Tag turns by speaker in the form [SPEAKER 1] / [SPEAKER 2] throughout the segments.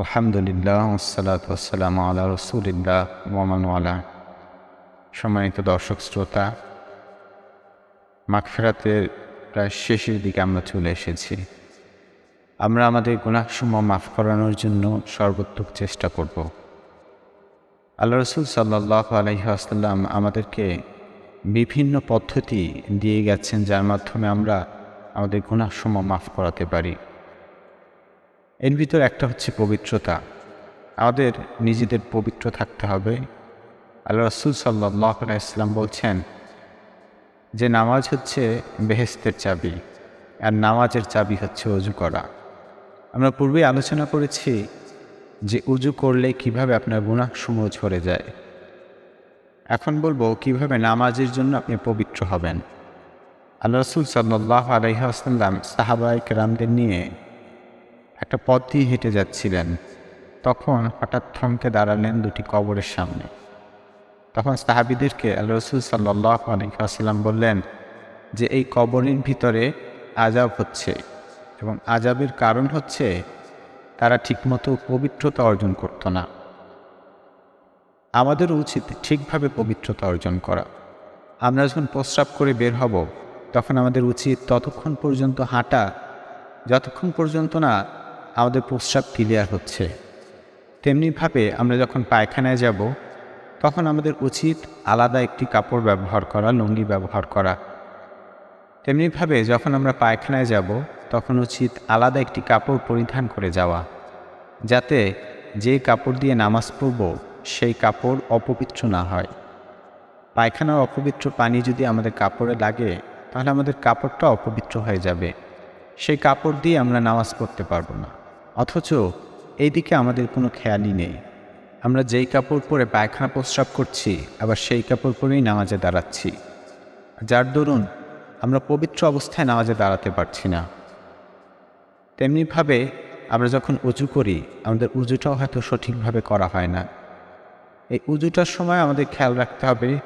[SPEAKER 1] আলহামদুলিল্লাহ ওসালাত আল্লাহ রসুলিল্লাহ ওয়ালা। সম্মানিত দর্শক, শ্রোতা, মাগফেরাতের প্রায় শেষের দিকে আমরা চলে এসেছি। আমরা আমাদের গুণাসমূহ মাফ করানোর জন্য সর্বোত্তক চেষ্টা করব। আল্লাহ রসুল সাল্লাহ আলহিহাসাল্লাম আমাদেরকে বিভিন্ন পদ্ধতি দিয়ে গেছেন, যার মাধ্যমে আমরা আমাদের গুণাসমূহ মাফ করাতে পারি। এর ভিতর একটা হচ্ছে পবিত্রতা। আমাদের নিজেদের পবিত্র থাকতে হবে। আল্লাহ রসুল সাল্লাহ ইসলাম বলছেন যে নামাজ হচ্ছে বেহেস্তের চাবি, আর নামাজের চাবি হচ্ছে অজু করা। আমরা পূর্বেই আলোচনা করেছি যে উজু করলে কীভাবে আপনার গুণাসমূহ ঝরে যায়। এখন বলব কীভাবে নামাজের জন্য আপনি পবিত্র হবেন। আল্লাহ রসুল সাল্লাহ আলহিহাসাল্লাম সাহাবাইক রামদের নিয়ে একটা পথ দিয়ে হেঁটে যাচ্ছিলেন। তখন হঠাৎ থমকে দাঁড়ালেন দুটি কবরের সামনে। তখন সাহাবিদেরকে আল্লাহ রসুল সাল্লাহ বললেন যে, এই কবরের ভিতরে আজাব হচ্ছে এবং আজাবের কারণ হচ্ছে তারা ঠিকমতো পবিত্রতা অর্জন করতো না। আমাদের উচিত ঠিকভাবে পবিত্রতা অর্জন করা। আমরা যখন প্রস্রাব করে বের হব, তখন আমাদের উচিত ততক্ষণ পর্যন্ত হাঁটা। যতক্ষণ পর্যন্ত না আমাদের প্রস্রাব ক্লিয়ার হচ্ছে। তেমনিভাবে আমরা যখন পায়খানায় যাব, তখন আমাদের উচিত আলাদা একটি কাপড় ব্যবহার করা, লুঙ্গি ব্যবহার করা। তেমনিভাবে যখন আমরা পায়খানায় যাব, তখন উচিত আলাদা একটি কাপড় পরিধান করে যাওয়া, যাতে যে কাপড় দিয়ে নামাজ পড়ব, সেই কাপড় অপবিত্র না হয়। পায়খানার অপবিত্র পানি যদি আমাদের কাপড়ে লাগে, তাহলে আমাদের কাপড়টা অপবিত্র হয়ে যাবে। সেই কাপড় দিয়ে আমরা নামাজ পড়তে পারব না। অথচ এইদিকে আমাদের কোনো খেয়ালই নেই। আমরা যেই কাপড় পরে পায়খানা প্রস্রাব করছি, আবার সেই কাপড় পরেই নামাজে দাঁড়াচ্ছি। যার দরুন আমরা পবিত্র অবস্থায় নামাজে দাঁড়াতে পারছি না। তেমনিভাবে আমরা যখন উজু করি, আমাদের উজুটাও হয়তো সঠিকভাবে করা হয় না। এই উজুটার সময় আমাদের খেয়াল রাখতে হবে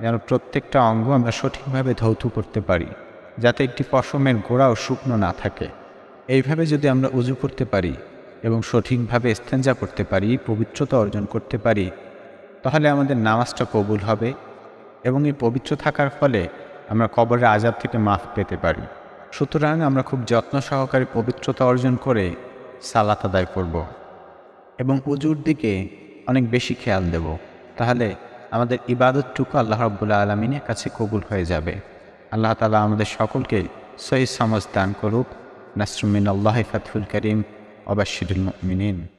[SPEAKER 1] যেন প্রত্যেকটা অঙ্গ আমরা সঠিকভাবে ধৌত করতে পারি, যাতে একটি পশমের গোড়াও শুকনো না থাকে। এইভাবে যদি আমরা উজু করতে পারি এবং সঠিকভাবে স্তেঞ্জা করতে পারি, পবিত্রতা অর্জন করতে পারি, তাহলে আমাদের নামাজটা কবুল হবে এবং এই পবিত্র থাকার ফলে আমরা কবরের আজাব থেকে মাফ পেতে পারি। সুতরাং আমরা খুব যত্ন সহকারে পবিত্রতা অর্জন করে সালাত আদায় করব এবং উজুর দিকে অনেক বেশি খেয়াল দেব। তাহলে আমাদের ইবাদতটুকু আল্লাহ রব্বুল্লা আলমিনের কাছে কবুল হয়ে যাবে। আল্লাহ তালা আমাদের সকলকে সহি সমাজ দান করুক। نصر من الله فتح الكريم وبشر المؤمنين.